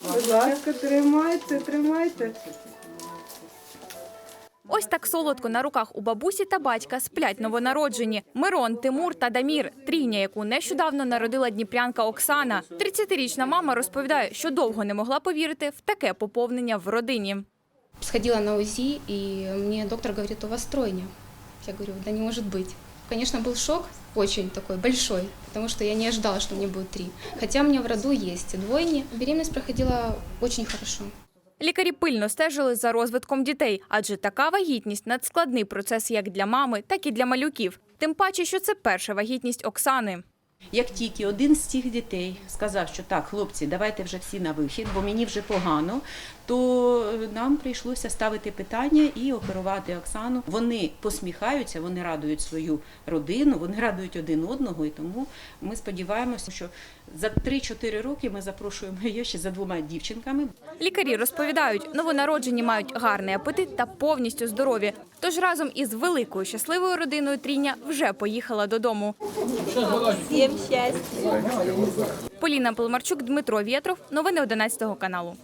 Будь ласка, тримайте, тримайте. Ось так солодко на руках у бабусі та батька сплять новонароджені Мирон, Тимур та Дамір. Трійня, яку нещодавно народила дніпрянка Оксана. 30-річна мама розповідає, що довго не могла повірити в таке поповнення в родині. Сходила на УЗИ, и мне доктор говорит, у вас тройня. Я говорю, да не может быть. Конечно, был шок очень такой большой, потому что я не ожидала, что мне будет три. Хотя у меня в роду есть двойни. Беременность проходила очень хорошо. Лікарі пильно стежили за розвитком дітей, адже така вагітність надскладний процес як для мами, так і для малюків. Тим паче, що це перша вагітність Оксани. Як тільки один з цих дітей сказав, що так, хлопці, давайте вже всі на вихід, бо мені вже погано, то нам прийшлося ставити питання і оперувати Оксану. Вони посміхаються, вони радують свою родину, вони радують один одного, і тому ми сподіваємося, що за 3-4 роки ми запрошуємо її ще за двома дівчинками. Лікарі розповідають, новонароджені мають гарний апетит та повністю здорові. Тож разом із великою щасливою родиною Трійня вже поїхала додому. Всім щастя. Поліна Полмарчук, Дмитро Вєтров. Новини 11 каналу.